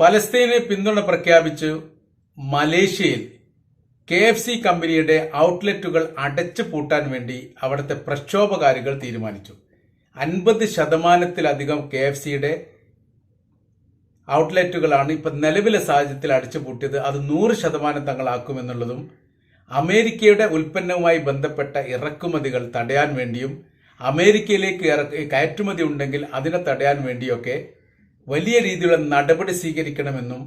ഫലസ്തീന് പിന്തുണ പ്രഖ്യാപിച്ചു മലേഷ്യയിൽ കെ എഫ് സി കമ്പനിയുടെ ഔട്ട്ലെറ്റുകൾ അടച്ചു പൂട്ടാൻ വേണ്ടി അവിടുത്തെ പ്രക്ഷോഭകാരികൾ തീരുമാനിച്ചു. അൻപത് ശതമാനത്തിലധികം കെ എഫ് സിയുടെ ഔട്ട്ലെറ്റുകളാണ് ഇപ്പൊ നിലവിലെ സാഹചര്യത്തിൽ അടിച്ചു പൂട്ടിയത്. അത് നൂറ് ശതമാനം തങ്ങളാക്കുമെന്നുള്ളതും അമേരിക്കയുടെ ഉൽപ്പന്നവുമായി ബന്ധപ്പെട്ട ഇറക്കുമതികൾ തടയാൻ വേണ്ടിയും അമേരിക്കയിലേക്ക് കയറ്റുമതി ഉണ്ടെങ്കിൽ അതിനെ തടയാൻ വേണ്ടിയൊക്കെ വലിയ രീതിയിലുള്ള നടപടി സ്വീകരിക്കണമെന്നും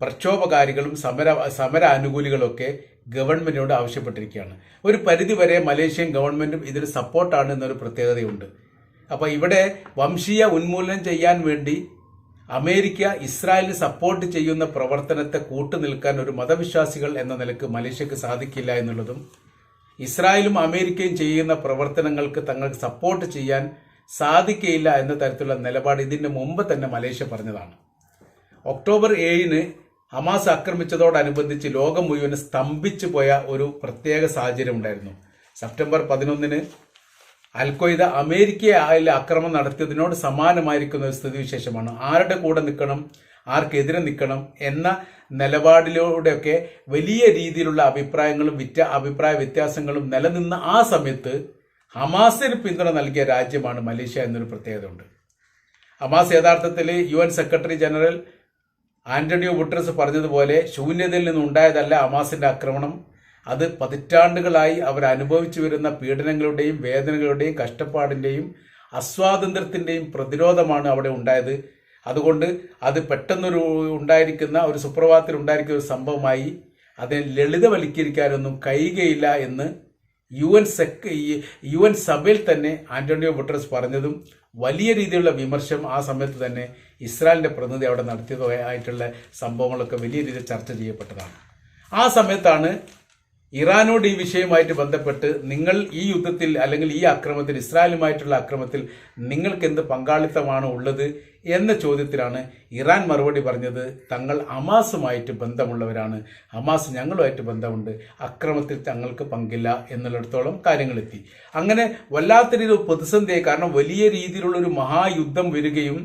പ്രക്ഷോഭകാരികളും സമര സമര അനുകൂലികളൊക്കെ ഗവൺമെന്റിനോട് ആവശ്യപ്പെട്ടിരിക്കുകയാണ്. ഒരു പരിധിവരെ മലേഷ്യൻ ഗവൺമെന്റും ഇതിന് സപ്പോർട്ടാണ് എന്നൊരു പ്രത്യേകതയുണ്ട്. അപ്പോൾ ഇവിടെ വംശീയ ഉന്മൂലനം ചെയ്യാൻ വേണ്ടി അമേരിക്ക ഇസ്രായേലിന് സപ്പോർട്ട് ചെയ്യുന്ന പ്രവർത്തനത്തെ കൂട്ടുനിൽക്കാൻ ഒരു മതവിശ്വാസികൾ എന്ന നിലയ്ക്ക് മലേഷ്യക്ക് സാധിക്കില്ല എന്നുള്ളതും ഇസ്രായേലും അമേരിക്കയും ചെയ്യുന്ന പ്രവർത്തനങ്ങൾക്ക് തങ്ങൾക്ക് സപ്പോർട്ട് ചെയ്യാൻ സാധിക്കയില്ല എന്ന തരത്തിലുള്ള നിലപാട് ഇതിന് മുമ്പ് തന്നെ മലേഷ്യ പറഞ്ഞതാണ്. ഒക്ടോബർ ഏഴിന് ഹമാസ് ആക്രമിച്ചതോടനുബന്ധിച്ച് ലോകം മുഴുവൻ സ്തംഭിച്ചു പോയ ഒരു പ്രത്യേക സാഹചര്യം ഉണ്ടായിരുന്നു. സെപ്റ്റംബർ പതിനൊന്നിന് അൽഖ്വയ്ദ അമേരിക്കയിൽ ആക്രമണം നടത്തിയതിനോട് സമാനമായിരിക്കുന്ന ഒരു സ്ഥിതിവിശേഷമാണ്. ആരുടെ കൂടെ നിൽക്കണം ആർക്കെതിരെ നിൽക്കണം എന്ന നിലപാടിലൂടെയൊക്കെ വലിയ രീതിയിലുള്ള അഭിപ്രായങ്ങളും വിറ്റ അഭിപ്രായ വ്യത്യാസങ്ങളും നിലനിന്ന ആ സമയത്ത് ഹമാസിന് പിന്തുണ നൽകിയ രാജ്യമാണ് മലേഷ്യ എന്നൊരു പ്രത്യേകത ഉണ്ട് ഹമാസ് യഥാർത്ഥത്തിൽ U N secretary general Antonio Guterres പറഞ്ഞതുപോലെ ശൂന്യതയിൽ നിന്നുണ്ടായതല്ല ഹമാസിന്റെ ആക്രമണം. അത് പതിറ്റാണ്ടുകളായി അവർ അനുഭവിച്ചു വരുന്ന പീഡനങ്ങളുടെയും വേദനകളുടെയും കഷ്ടപ്പാടിന്റെയും അസ്വാതന്ത്ര്യത്തിന്റെയും പ്രതിരോധമാണ് അവിടെ ഉണ്ടായത്. അതുകൊണ്ട് അത് പെട്ടെന്നൊരു ഉണ്ടായിരിക്കുന്ന ഒരു സുപ്രഭാതത്തിൽ ഉണ്ടായിരിക്കുന്ന ഒരു സംഭവമായി അതിനെ ലളിതവൽക്കരിക്കാനൊന്നും കഴിയുകയില്ല എന്ന് U N sec U N സഭയിൽ തന്നെ ആന്റോണിയോ ഗുട്ടറസ് പറഞ്ഞതും വലിയ രീതിയിലുള്ള വിമർശം ആ സമയത്ത് തന്നെ ഇസ്രായേലിന്റെ പ്രതിനിധി അവിടെ നടത്തിയതായിട്ടുള്ള സംഭവങ്ങളൊക്കെ വലിയ രീതിയിൽ ചർച്ച ചെയ്യപ്പെട്ടതാണ്. ആ സമയത്താണ് ഇറാനോട് ഈ വിഷയവുമായിട്ട് ബന്ധപ്പെട്ട് നിങ്ങൾ ഈ യുദ്ധത്തിൽ അല്ലെങ്കിൽ ഈ അക്രമത്തിൽ ഇസ്രായേലുമായിട്ടുള്ള അക്രമത്തിൽ നിങ്ങൾക്ക് എന്ത് പങ്കാളിത്തമാണ് ഉള്ളത് എന്ന ചോദ്യത്തിലാണ് ഇറാൻ മറുപടി പറഞ്ഞത്. തങ്ങൾ അമാസുമായിട്ട് ബന്ധമുള്ളവരാണ്. അമാസ് ഞങ്ങളുമായിട്ട് ബന്ധമുണ്ട്. അക്രമത്തിൽ തങ്ങൾക്ക് പങ്കില്ല എന്നുള്ളിടത്തോളം കാര്യങ്ങളെത്തി. അങ്ങനെ വല്ലാത്ത രീതിയിൽ പ്രതിസന്ധിയായി കാരണം വലിയ രീതിയിലുള്ള ഒരു മഹായുദ്ധം വരികയും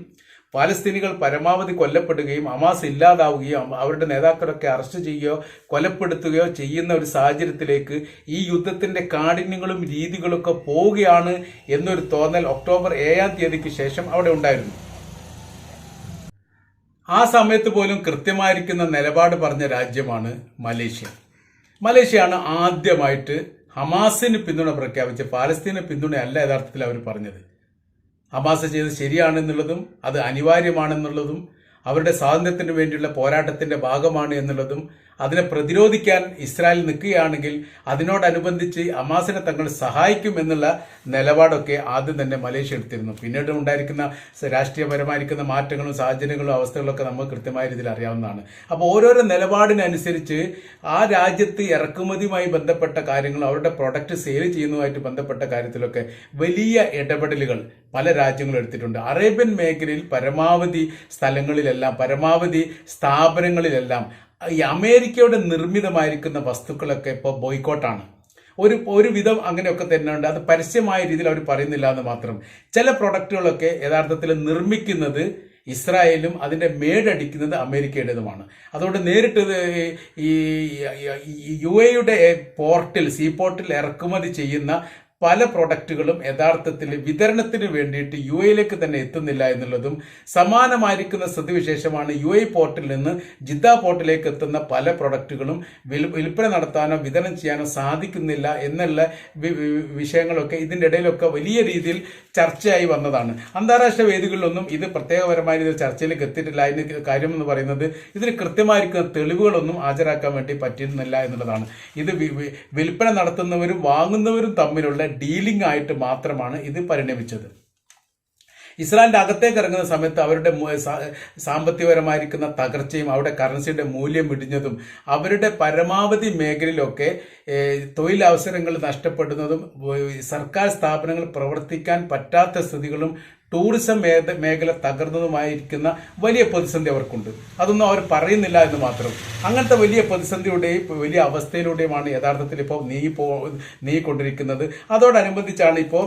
പാലസ്തീനികൾ പരമാവധി കൊല്ലപ്പെടുകയും അമാസ് ഇല്ലാതാവുകയും അവരുടെ നേതാക്കളൊക്കെ അറസ്റ്റ് ചെയ്യുകയോ കൊലപ്പെടുത്തുകയോ ചെയ്യുന്ന ഒരു സാഹചര്യത്തിലേക്ക് ഈ യുദ്ധത്തിന്റെ കാഠിന്യങ്ങളും രീതികളൊക്കെ പോവുകയാണ് എന്നൊരു തോന്നൽ ഒക്ടോബർ ഏഴാം തീയതിക്ക് ശേഷം അവിടെ ഉണ്ടായിരുന്നു. ആ സമയത്ത് പോലും കൃത്യമായിരിക്കുന്ന നിലപാട് പറഞ്ഞ രാജ്യമാണ് മലേഷ്യ. മലേഷ്യയാണ് ആദ്യമായിട്ട് ഹമാസിന് പിന്തുണ പ്രഖ്യാപിച്ച് പാലസ്തീന് പിന്തുണയല്ല യഥാർത്ഥത്തിൽ അവർ പറഞ്ഞത്. ഹമാസ് ചെയ്ത് ശരിയാണെന്നുള്ളതും അത് അനിവാര്യമാണെന്നുള്ളതും അവരുടെ സ്വാതന്ത്ര്യത്തിന് വേണ്ടിയുള്ള പോരാട്ടത്തിന്റെ ഭാഗമാണ് എന്നുള്ളതും അതിനെ പ്രതിരോധിക്കാൻ ഇസ്രായേൽ നിൽക്കുകയാണെങ്കിൽ അതിനോടനുബന്ധിച്ച് അമാസിനെ തങ്ങൾ സഹായിക്കും എന്നുള്ള നിലപാടൊക്കെ ആദ്യം തന്നെ മലേഷ്യ എടുത്തിരുന്നു. പിന്നീട് ഉണ്ടായിരിക്കുന്ന രാഷ്ട്രീയപരമായിരിക്കുന്ന മാറ്റങ്ങളും സാഹചര്യങ്ങളും അവസ്ഥകളൊക്കെ നമുക്ക് കൃത്യമായ രീതിയിൽ അറിയാവുന്നതാണ്. അപ്പോൾ ഓരോരോ നിലപാടിനനുസരിച്ച് ആ രാജ്യത്ത് ഇറക്കുമതിയുമായി ബന്ധപ്പെട്ട കാര്യങ്ങൾ അവരുടെ പ്രൊഡക്റ്റ് സെയിൽ ചെയ്യുന്നതുമായിട്ട് ബന്ധപ്പെട്ട കാര്യത്തിലൊക്കെ വലിയ ഇടപെടലുകൾ പല രാജ്യങ്ങളും എടുത്തിട്ടുണ്ട്. അറേബ്യൻ മേഖലയിൽ പരമാവധി സ്ഥലങ്ങളിലെല്ലാം പരമാവധി സ്ഥാപനങ്ങളിലെല്ലാം ഈ അമേരിക്കയുടെ നിർമ്മിതമായിരിക്കുന്ന വസ്തുക്കളൊക്കെ ഇപ്പോൾ ബോയ്ക്കോട്ടാണ് ഒരു ഒരു വിധം അങ്ങനെയൊക്കെ തന്നെയുണ്ട്. അത് പരസ്യമായ രീതിയിൽ അവർ പറയുന്നില്ല എന്ന് മാത്രം. ചില പ്രൊഡക്റ്റുകളൊക്കെ യഥാർത്ഥത്തിൽ നിർമ്മിക്കുന്നത് ഇസ്രായേലും അതിന്റെ മേടടിക്കുന്നത് അമേരിക്കയുടേതുമാണ്. അതുകൊണ്ട് നേരിട്ട് ഈ യു എയുടെ പോർട്ടിൽ സീ പോർട്ടിൽ ഇറക്കുമതി ചെയ്യുന്ന പല പ്രൊഡക്റ്റുകളും യഥാർത്ഥത്തിൽ വിതരണത്തിന് വേണ്ടിയിട്ട് യു എയിലേക്ക് തന്നെ എത്തുന്നില്ല എന്നുള്ളതും സമാനമായിരിക്കുന്ന സ്ഥിതിവിശേഷമാണ് യു എ പോർട്ടിൽ നിന്ന് ജിദ്ദ പോർട്ടിലേക്ക് എത്തുന്ന പല പ്രൊഡക്റ്റുകളും വിൽ- വിൽപ്പന നടത്താനോ വിതരണം ചെയ്യാനോ സാധിക്കുന്നില്ല എന്നുള്ള വിഷയങ്ങളൊക്കെ ഇതിന്റെ ഇടയിലൊക്കെ വലിയ രീതിയിൽ ചർച്ചയായി വന്നതാണ്. അന്താരാഷ്ട്ര വേദികളിലൊന്നും ഇത് പ്രത്യേകപരമായ രീതിയിൽ ചർച്ചയിലേക്ക് എത്തിയിട്ടില്ല. അതിന് കാര്യം എന്ന് പറയുന്നത് ഇതിന് കൃത്യമായിരിക്കുന്ന തെളിവുകളൊന്നും ഹാജരാക്കാൻ വേണ്ടി പറ്റുന്നില്ല എന്നുള്ളതാണ്. ഇത് വിൽപ്പന നടത്തുന്നവരും വാങ്ങുന്നവരും തമ്മിലുള്ള ഡീലിംഗ് ആയിട്ട് മാത്രമാണ് ഇത് പരിണമിച്ചത്. ഇസ്രായേലിന്റെ അകത്തേക്ക് ഇറങ്ങുന്ന സമയത്ത് അവരുടെ സാമ്പത്തികപരമായിരിക്കുന്ന തകർച്ചയും അവരുടെ കറൻസിയുടെ മൂല്യം ഇടിഞ്ഞതും അവരുടെ പരമാവധി മേഖലയിലൊക്കെ തൊഴിലവസരങ്ങൾ നഷ്ടപ്പെടുന്നതും സർക്കാർ സ്ഥാപനങ്ങൾ പ്രവർത്തിക്കാൻ പറ്റാത്ത സ്ഥിതികളും ടൂറിസം മേഖല തകർന്നതുമായിരിക്കുന്ന വലിയ പ്രതിസന്ധി അവർക്കുണ്ട്. അതൊന്നും അവർ പറയുന്നില്ല എന്ന് മാത്രം. അങ്ങനത്തെ വലിയ പ്രതിസന്ധിയുടെയും വലിയ അവസ്ഥയിലൂടെയുമാണ് യഥാർത്ഥത്തിൽ ഇപ്പോൾ നീ പോ നീങ്ങിക്കൊണ്ടിരിക്കുന്നത് അതോടനുബന്ധിച്ചാണ് ഇപ്പോൾ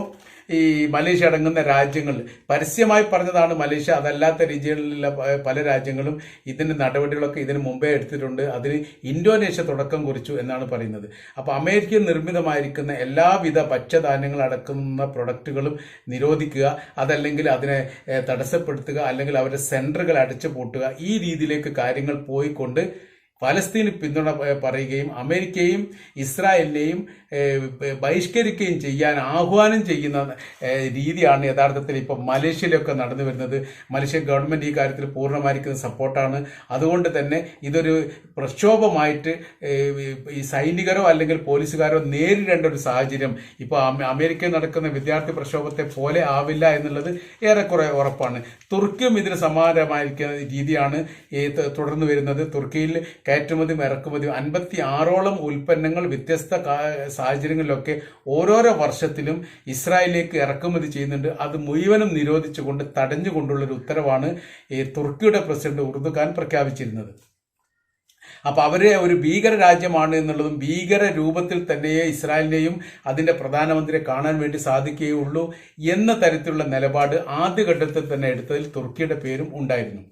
ഈ മലേഷ്യ അടങ്ങുന്ന രാജ്യങ്ങൾ. പരസ്യമായി പറഞ്ഞതാണ് മലേഷ്യ. അതല്ലാത്ത രീതിയിലുള്ള പല രാജ്യങ്ങളും ഇതിന്റെ നടപടികളൊക്കെ ഇതിന് മുമ്പേ എടുത്തിട്ടുണ്ട്. അതിന് ഇന്തോനേഷ്യ തുടക്കം കുറിച്ചു എന്നാണ് പറയുന്നത്. അപ്പോൾ അമേരിക്കൻ നിർമ്മിതമായിരിക്കുന്ന എല്ലാവിധ പച്ചധാന്യങ്ങൾ അടക്കുന്ന പ്രൊഡക്റ്റുകളും നിരോധിക്കുക അതല്ലെങ്കിൽ അതിനെ തടസ്സപ്പെടുത്തുക അല്ലെങ്കിൽ അവരുടെ സെന്ററുകൾ അടച്ചു പൂട്ടുക ഈ രീതിയിലേക്ക് കാര്യങ്ങൾ പോയിക്കൊണ്ട് ഫലസ്തീന് പിന്തുണ പറയുകയും അമേരിക്കയും ഇസ്രായേലിനെയും ബഹിഷ്കരിക്കുകയും ചെയ്യാൻ ആഹ്വാനം ചെയ്യുന്ന രീതിയാണ് യഥാർത്ഥത്തിൽ ഇപ്പം മലേഷ്യയിലൊക്കെ നടന്നു വരുന്നത്. മലേഷ്യൻ ഗവൺമെന്റ് ഈ കാര്യത്തിൽ പൂർണമായിരിക്കുന്ന സപ്പോർട്ടാണ്. അതുകൊണ്ട് തന്നെ ഇതൊരു പ്രക്ഷോഭമായിട്ട് ഈ സൈനികരോ അല്ലെങ്കിൽ പോലീസുകാരോ നേരിടേണ്ട ഒരു സാഹചര്യം ഇപ്പോൾ അമേരിക്കയിൽ നടക്കുന്ന വിദ്യാർത്ഥി പ്രക്ഷോഭത്തെ പോലെ ആവില്ല എന്നുള്ളത് ഏറെക്കുറെ ഉറപ്പാണ്. തുർക്കിയും ഇതിന് സമാനമായിരിക്കുന്ന രീതിയാണ് തുടർന്ന് വരുന്നത്. തുർക്കിയിൽ കയറ്റുമതിയും ഇറക്കുമതിയും അൻപത്തി ആറോളം ഉൽപ്പന്നങ്ങൾ വ്യത്യസ്ത സാഹചര്യങ്ങളിലൊക്കെ ഓരോരോ വർഷത്തിലും ഇസ്രായേലിലേക്ക് ഇറക്കുമതി ചെയ്യുന്നുണ്ട്. അത് മുഴുവനും നിരോധിച്ചുകൊണ്ട് തടഞ്ഞുകൊണ്ടുള്ള ഒരു ഉത്തരവാണ് ഈ തുർക്കിയുടെ പ്രസിഡന്റ് ഉറുദുഖാൻ പ്രഖ്യാപിച്ചിരുന്നത്. അപ്പോൾ അവരെ ഒരു ഭീകര രാജ്യമാണ് എന്നുള്ളതും ഭീകര രൂപത്തിൽ തന്നെയേ ഇസ്രായേലിനെയും അതിന്റെ പ്രധാനമന്ത്രിയെ കാണാൻ വേണ്ടി സാധിക്കുകയുള്ളൂ എന്ന തരത്തിലുള്ള നിലപാട് ആദ്യഘട്ടത്തിൽ തന്നെ എടുത്തതിൽ തുർക്കിയുടെ പേരും ഉണ്ടായിരുന്നു.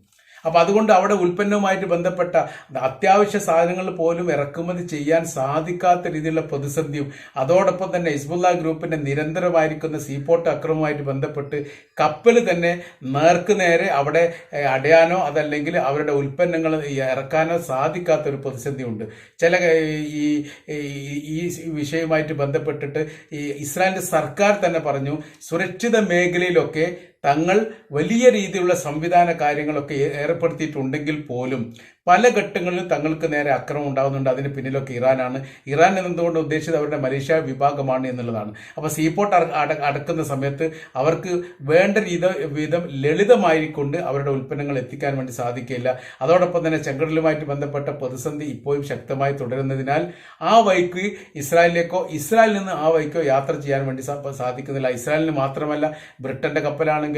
അപ്പൊ അതുകൊണ്ട് അവിടെ ഉൽപ്പന്നവുമായിട്ട് ബന്ധപ്പെട്ട അത്യാവശ്യ സാധനങ്ങൾ പോലും ഇറക്കുമതി ചെയ്യാൻ സാധിക്കാത്ത രീതിയിലുള്ള പ്രതിസന്ധിയും അതോടൊപ്പം തന്നെ ഹിസ്ബുല്ല ഗ്രൂപ്പിന്റെ നിരന്തരമായിരിക്കുന്ന സീപോർട്ട് അക്രമവുമായിട്ട് ബന്ധപ്പെട്ട് കപ്പൽ തന്നെ നേർക്ക് നേരെ അവിടെ അടയാനോ അതല്ലെങ്കിൽ അവരുടെ ഉൽപ്പന്നങ്ങൾ ഇറക്കാനോ സാധിക്കാത്ത ഒരു പ്രതിസന്ധിയുണ്ട്. ചില ഈ ഈ- ഈ വിഷയവുമായിട്ട് ബന്ധപ്പെട്ടിട്ട് ഈ ഇസ്രായേലിന്റെ സർക്കാർ തന്നെ പറഞ്ഞു സുരക്ഷിത മേഖലയിലൊക്കെ തങ്ങൾ വലിയ രീതിയിലുള്ള സംവിധാന കാര്യങ്ങളൊക്കെ ഏർപ്പെടുത്തിയിട്ടുണ്ടെങ്കിൽ പോലും പല ഘട്ടങ്ങളിലും തങ്ങൾക്ക് നേരെ അക്രമം ഉണ്ടാകുന്നുണ്ട്. അതിന് പിന്നിലൊക്കെ ഇറാനാണ്. ഇറാൻ എന്നതുകൊണ്ട് ഉദ്ദേശിച്ചത് അവരുടെ മലേഷ്യ വിഭാഗമാണ് എന്നുള്ളതാണ്. അപ്പോൾ സീപോർട്ട് അട- അട- അടക്കുന്ന സമയത്ത് അവർക്ക് വേണ്ട രീത വിധം ലളിതമായിക്കൊണ്ട് അവരുടെ ഉൽപ്പന്നങ്ങൾ എത്തിക്കാൻ വേണ്ടി സാധിക്കില്ല അതോടൊപ്പം തന്നെ ചെങ്കടലുമായിട്ട് ബന്ധപ്പെട്ട പ്രതിസന്ധി ഇപ്പോഴും ശക്തമായി തുടരുന്നതിനാൽ ആ വഴിക്ക് ഇസ്രായേലിലേക്കോ ഇസ്രായേലിൽ നിന്ന് ആ വൈക്കോ യാത്ര ചെയ്യാൻ വേണ്ടി സാധിക്കുന്നില്ല. ഇസ്രായേലിന് മാത്രമല്ല ബ്രിട്ടന്റെ കപ്പലാണെങ്കിലും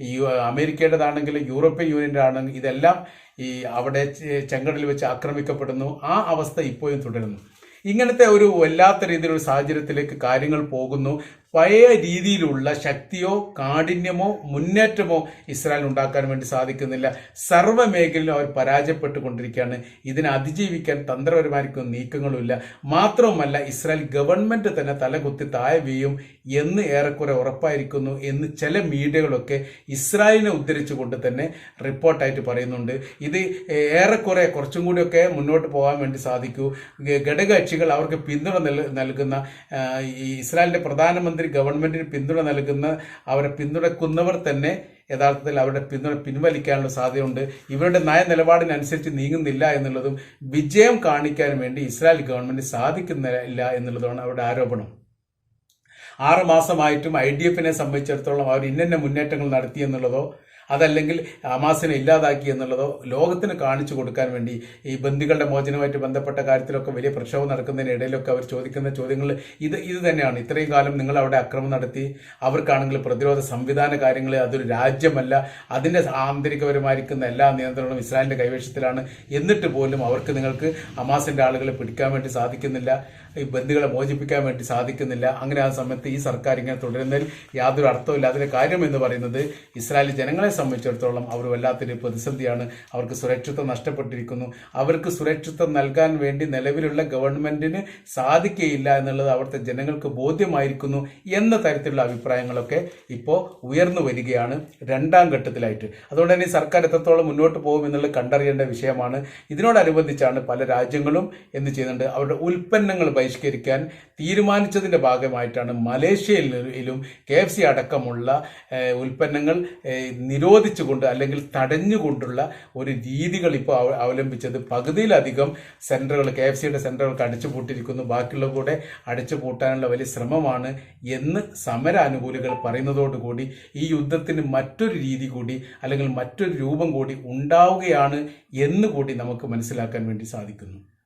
യു- അമേരിക്കയുടേതാണെങ്കിലും യൂറോപ്യൻ യൂണിയന്റെ ആണെങ്കിലും ഇതെല്ലാം ഈ അവിടെ ചെങ്കടൽ വെച്ച് ആക്രമിക്കപ്പെടുന്നു. ആ അവസ്ഥ ഇപ്പോഴും തുടരുന്നു. ഇങ്ങനത്തെ ഒരു വല്ലാത്ത രീതിയിലുള്ള സാഹചര്യത്തിലേക്ക് കാര്യങ്ങൾ പോകുന്നു. പഴയ രീതിയിലുള്ള ശക്തിയോ കാഠിന്യമോ മുന്നേറ്റമോ ഇസ്രായേൽ ഉണ്ടാക്കാൻ വേണ്ടി സാധിക്കുന്നില്ല. സർവ മേഖലയിലും അവർ പരാജയപ്പെട്ടുകൊണ്ടിരിക്കുകയാണ്. ഇതിനെ അതിജീവിക്കാൻ തന്ത്രപരമായിരിക്കും നീക്കങ്ങളുമില്ല. മാത്രവുമല്ല ഇസ്രായേൽ ഗവൺമെന്റ് തന്നെ തലകുത്തി താഴെ എന്ന് ഏറെക്കുറെ ഉറപ്പായിരിക്കുന്നു എന്ന് ചില മീഡിയകളൊക്കെ ഇസ്രായേലിനെ ഉദ്ധരിച്ചുകൊണ്ട് തന്നെ റിപ്പോർട്ടായിട്ട് പറയുന്നുണ്ട്. ഇത് ഏറെക്കുറെ കുറച്ചും കൂടിയൊക്കെ മുന്നോട്ട് പോകാൻ വേണ്ടി സാധിക്കൂ. ഘടകകക്ഷികൾ അവർക്ക് പിന്തുണ നൽകുന്ന ഇസ്രായേലിന്റെ പ്രധാനമന്ത്രി ഗവൺമെന്റിന് പിന്തുണ നൽകുന്ന അവരെ പിന്തുണക്കുന്നവർ തന്നെ യഥാർത്ഥത്തിൽ അവരുടെ പിന്തുണ പിൻവലിക്കാനുള്ള സാധ്യതയുണ്ട്. ഇവരുടെ നയ നിലപാടിനനുസരിച്ച് നീങ്ങുന്നില്ല എന്നുള്ളതും വിജയം കാണിക്കാൻ വേണ്ടി ഇസ്രായേൽ ഗവൺമെന്റ് സാധിക്കുന്നില്ല എന്നുള്ളതാണ് അവരുടെ ആരോപണം. ആറ് മാസമായിട്ടും ഐ ഡി എഫിനെ സംബന്ധിച്ചിടത്തോളം അവർ ഇന്നന്ന മുന്നേറ്റങ്ങൾ നടത്തി എന്നുള്ളതോ അതല്ലെങ്കിൽ ഹമാസിനെ ഇല്ലാതാക്കി എന്നുള്ളതോ ലോകത്തിന് കാണിച്ചു കൊടുക്കാൻ വേണ്ടി ഈ ബന്ദികളുടെ മോചനവുമായിട്ട് ബന്ധപ്പെട്ട കാര്യത്തിലൊക്കെ വലിയ പ്രക്ഷോഭം നടക്കുന്നതിനിടയിലൊക്കെ അവർ ചോദിക്കുന്ന ചോദ്യങ്ങൾ ഇത് ഇത് തന്നെയാണ്. ഇത്രയും കാലം നിങ്ങൾ അവിടെ അക്രമം നടത്തി അവർക്കാണെങ്കിൽ പ്രതിരോധ സംവിധാന കാര്യങ്ങൾ അതൊരു രാജ്യമല്ല അതിന്റെ ആന്തരികപരമായിരിക്കുന്ന എല്ലാ നിയന്ത്രണങ്ങളും ഇസ്രായേലിന്റെ കൈവശത്തിലാണ്. എന്നിട്ട് പോലും അവർക്ക് നിങ്ങൾക്ക് ഹമാസിന്റെ ആളുകളെ പിടിക്കാൻ വേണ്ടി സാധിക്കുന്നില്ല. ഈ ബന്ദികളെ മോചിപ്പിക്കാൻ വേണ്ടി സാധിക്കുന്നില്ല. അങ്ങനെ ആ സമയത്ത് ഈ സർക്കാർ ഇങ്ങനെ തുടരുന്നതിൽ യാതൊരു അർത്ഥമില്ല അതിന്റെ കാര്യം എന്ന് പറയുന്നത് ഇസ്രായേലി ജനങ്ങളെ സംബന്ധിച്ചിടത്തോളം അവർ വല്ലാത്തൊരു പ്രതിസന്ധിയാണ്. അവർക്ക് സുരക്ഷിതത്വം നഷ്ടപ്പെട്ടിരിക്കുന്നു. അവർക്ക് സുരക്ഷിത്വം നൽകാൻ വേണ്ടി നിലവിലുള്ള ഗവൺമെന്റിന് സാധിക്കുകയില്ല എന്നുള്ളത് അവിടുത്തെ ജനങ്ങൾക്ക് ബോധ്യമായിരിക്കുന്നു എന്ന തരത്തിലുള്ള അഭിപ്രായങ്ങളൊക്കെ ഇപ്പോൾ ഉയർന്നു വരികയാണ് രണ്ടാം ഘട്ടത്തിലായിട്ട്. അതുകൊണ്ട് തന്നെ സർക്കാർ എത്രത്തോളം മുന്നോട്ട് പോകും എന്നുള്ളത് കണ്ടറിയേണ്ട വിഷയമാണ്. ഇതിനോടനുബന്ധിച്ചാണ് പല രാജ്യങ്ങളും എന്ത് ചെയ്യുന്നുണ്ട്? അവരുടെ ഉൽപ്പന്നങ്ങൾ ബഹിഷ്കരിക്കാൻ തീരുമാനിച്ചതിന്റെ ഭാഗമായിട്ടാണ് മലേഷ്യയിലും കെ എഫ് സി അടക്കമുള്ള ഉൽപ്പന്നങ്ങൾ നിരോധിച്ചുകൊണ്ട് അല്ലെങ്കിൽ തടഞ്ഞുകൊണ്ടുള്ള ഒരു രീതികൾ ഇപ്പോൾ അവ- അവലംബിച്ചത്. പകുതിയിലധികം സെന്ററുകൾ കെ എഫ് സിയുടെ സെന്ററുകൾക്ക് അടിച്ചുപൂട്ടിയിരിക്കുന്നു. ബാക്കിയുള്ള കൂടെ അടിച്ചുപൂട്ടാനുള്ള വലിയ ശ്രമമാണ് എന്ന് സമരാനുകൂലികൾ പറയുന്നതോടുകൂടി ഈ യുദ്ധത്തിന് മറ്റൊരു രീതി കൂടി അല്ലെങ്കിൽ മറ്റൊരു രൂപം കൂടി ഉണ്ടാവുകയാണ് എന്ന് കൂടി നമുക്ക് മനസ്സിലാക്കാൻ വേണ്ടി സാധിക്കുന്നു.